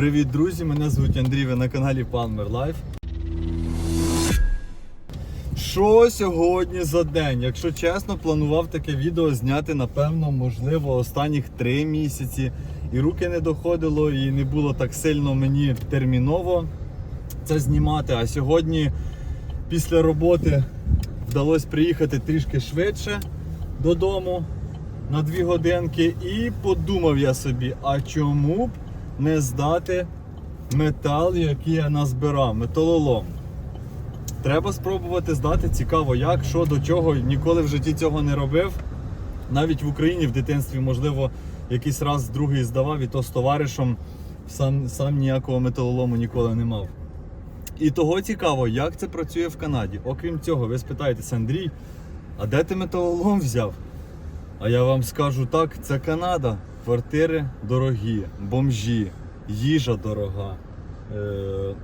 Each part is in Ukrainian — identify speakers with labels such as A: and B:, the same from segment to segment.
A: Привіт, друзі! Мене звуть Андрій, ви на каналі Palmer Life. Що сьогодні за день? Якщо чесно, планував таке відео зняти, напевно, можливо, останніх три місяці. І руки не доходило, і не було так сильно мені терміново це знімати. А сьогодні, після роботи, вдалося приїхати трішки швидше додому на дві годинки. І подумав я собі, а чому б не здати метал, який я назбирав, металолом. Треба спробувати здати. Цікаво, як, що, до чого. Ніколи в житті цього не робив. Навіть в Україні в дитинстві, можливо, якийсь раз другий здавав, і то з товаришем сам, сам ніякого металолому ніколи не мав. І того цікаво, як це працює в Канаді. Окрім цього, ви спитаєтеся, Андрій, а де ти металолом взяв? А я вам скажу так, це Канада. Квартири дорогі, бомжі, їжа дорога, е-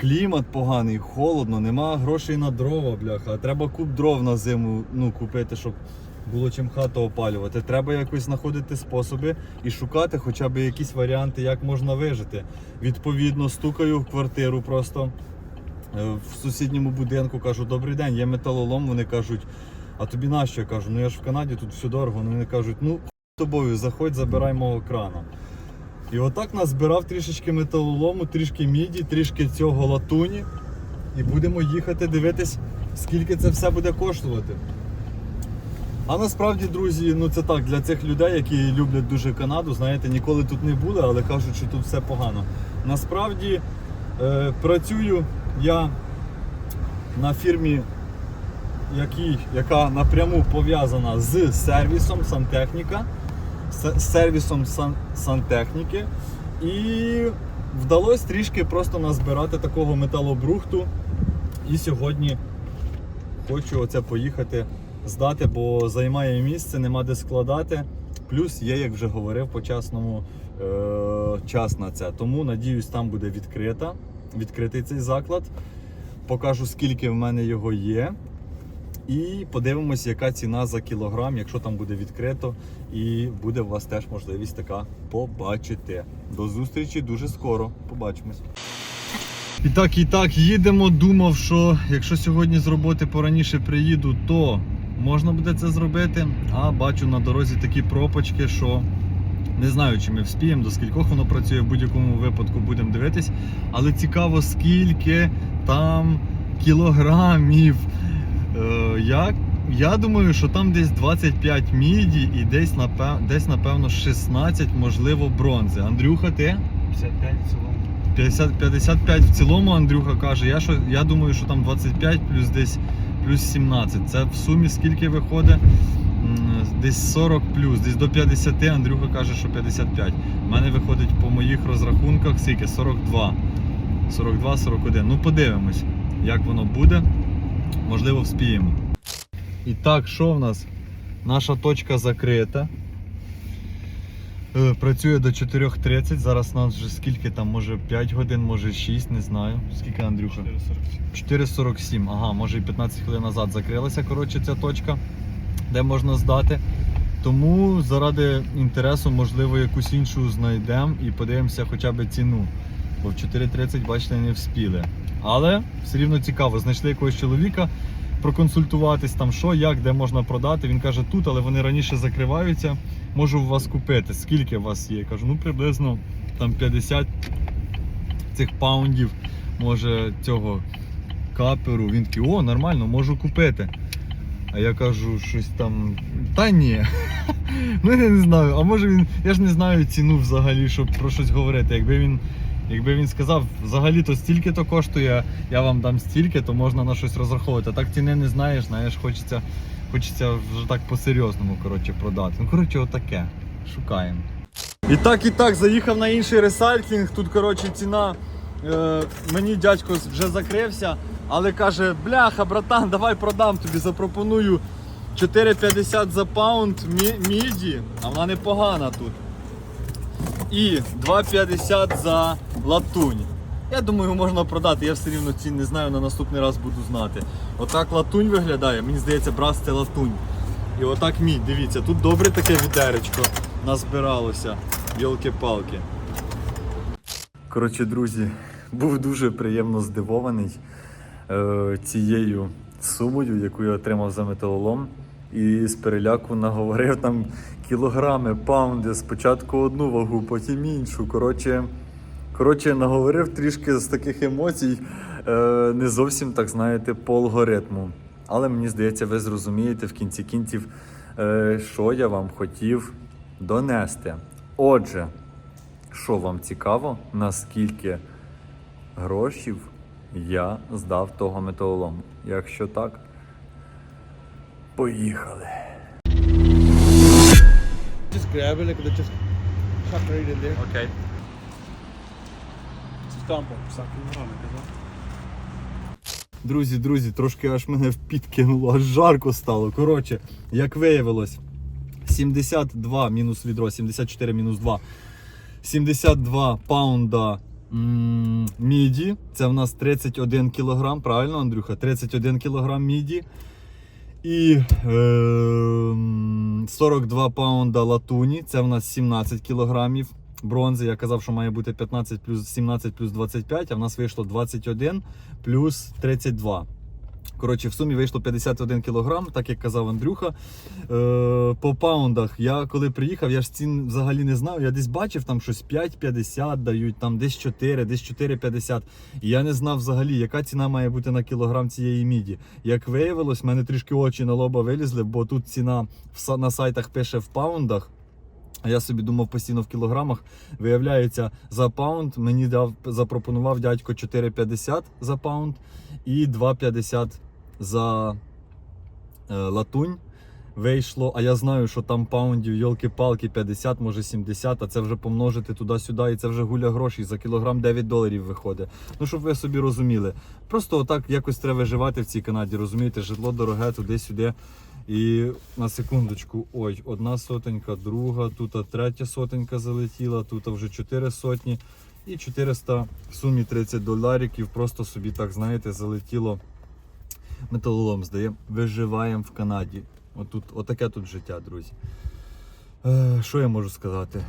A: клімат поганий, холодно, нема грошей на дрова, бляха. Треба куб дров на зиму ну, купити, щоб було чим хату опалювати. Треба якось знаходити способи і шукати хоча б якісь варіанти, як можна вижити. Відповідно, стукаю в квартиру просто е, в сусідньому будинку, кажу, добрий день, є металолом. Вони кажуть, а тобі нащо? Я кажу, ну я ж в Канаді, тут все дорого. Вони кажуть, ну тобою, заходь, забирай мого крана. І отак назбирав трішечки металолому, трішки міді, трішки цього латуні. І будемо їхати дивитись, скільки це все буде коштувати. А насправді, друзі, ну це так, для цих людей, які люблять дуже Канаду, знаєте, ніколи тут не були, але кажуть, що тут все погано. Насправді е, працюю я на фірмі, який, яка напряму пов'язана з сервісом сантехніка, з сервісом сан, сантехніки. І вдалося трішки просто назбирати такого металобрухту. І сьогодні хочу оце поїхати здати, бо займає місце, нема де складати. Плюс є, як вже говорив, по часному е- час на це. Тому надіюсь, там буде відкрита, відкритий цей заклад. Покажу, скільки в мене його є. І подивимось, яка ціна за кілограм, якщо там буде відкрито, і буде у вас теж можливість така побачити. До зустрічі дуже скоро. Побачимось. І так, і так, їдемо. Думав, що якщо сьогодні з роботи пораніше приїду, то можна буде це зробити. А бачу на дорозі такі пропочки, що не знаю, чи ми вспіємо, до скількох воно працює в будь-якому випадку будемо дивитись. Але цікаво, скільки там кілограмів. Е, я, я думаю, що там десь 25 міді і десь, напев, десь напевно 16, можливо, бронзи. Андрюха, ти?
B: 55 в цілому.
A: 50, 55 в цілому, Андрюха каже. Я, що, я думаю, що там 25 плюс десь плюс 17. Це в сумі скільки виходить? Десь 40 плюс, десь до 50, Андрюха каже, що 55. У мене виходить по моїх розрахунках скільки? 42. 42-41. Ну подивимось, як воно буде. Можливо, вспіємо. І так, що в нас? Наша точка закрита. Е, Працює до 4.30. Зараз нас вже скільки там, може 5 годин, може 6, не знаю. Скільки Андрюха?
B: 447.
A: 4.47. Ага, може і 15 хвилин назад закрилася коротше, ця точка, де можна здати. Тому заради інтересу, можливо, якусь іншу знайдемо і подивимося хоча б ціну. Бо в 4.30, бачите, не вспіли. Але все рівно цікаво, знайшли якогось чоловіка, проконсультуватись там, що, як, де можна продати. Він каже, тут, але вони раніше закриваються. Можу у вас купити. Скільки у вас є? Я кажу, ну приблизно там 50 цих паундів, може цього каперу. Він такий, о, нормально, можу купити. А я кажу, щось там. Та ні. Ну я не знаю. А може він. Я ж не знаю ціну взагалі, щоб про щось говорити. Якби він. Якби він сказав, взагалі то стільки то коштує, я вам дам стільки, то можна на щось розраховувати. А так ціни не знаєш, знаєш, хочеться, хочеться вже так по-серйозному коротше, продати. Ну, коротше, отаке. Шукаємо. І так, і так, заїхав на інший ресайклінг. Тут, коротше, ціна. Е, мені дядько вже закрився, але каже, бляха, братан, давай продам тобі, запропоную 4,50 за паунд міді, а вона непогана тут. І 2,50 за латунь. Я думаю, можна продати, я все рівно цін не знаю, на наступний раз буду знати. Отак латунь виглядає, мені здається, брас це латунь. І отак мідь, дивіться, тут добре таке відеречко назбиралося. Йолки-палки. Коротше, друзі, був дуже приємно здивований е, цією сумою, яку я отримав за металолом. І з переляку наговорив там кілограми, паунди, спочатку одну вагу, потім іншу. Коротше, коротше наговорив трішки з таких емоцій, е, не зовсім так знаєте, по алгоритму. Але мені здається, ви зрозумієте в кінці кінців, е, що я вам хотів донести. Отже, що вам цікаво, наскільки грошів я здав того металолому? Якщо так, поїхали.
B: Just grab it, like just chuck right in there. It,
A: Друзі, друзі, трошки аж мене в підкинуло, аж жарко стало. Коротше, як виявилось, 72 мінус відро, 74 мінус 2. 72 паунда міді. Це в нас 31 кілограм, правильно, Андрюха? 31 кілограм міді. І е, м, 42 паунда латуні. Це в нас 17 кілограмів бронзи. Я казав, що має бути 15 плюс 17 плюс 25, а в нас вийшло 21 плюс 32. Коротше, в сумі вийшло 51 кілограм, так як казав Андрюха. Е, по паундах, я коли приїхав, я ж цін взагалі не знав. Я десь бачив там щось 5,50 дають, там десь 4, десь 4,50. Я не знав взагалі, яка ціна має бути на кілограм цієї міді. Як виявилось, в мене трішки очі на лоба вилізли, бо тут ціна на сайтах пише в паундах. Я собі думав постійно в кілограмах. Виявляється, за паунд мені дав, запропонував дядько 4,50 за паунд і 2,50 за е, латунь. Вийшло, а я знаю, що там паундів, йолки-палки, 50, може 70, а це вже помножити туди-сюди, і це вже гуля грошей. За кілограм 9 доларів виходить. Ну, щоб ви собі розуміли. Просто отак якось треба виживати в цій Канаді, розумієте, житло дороге туди-сюди. І на секундочку, ой, одна сотенька, друга, тут третя сотенька залетіла, тут вже 4 сотні. І 400 в сумі 30 доларів. Просто собі так, знаєте, залетіло металолом здає. Виживаємо в Канаді. Отут, отаке тут життя, друзі. Е, що я можу сказати?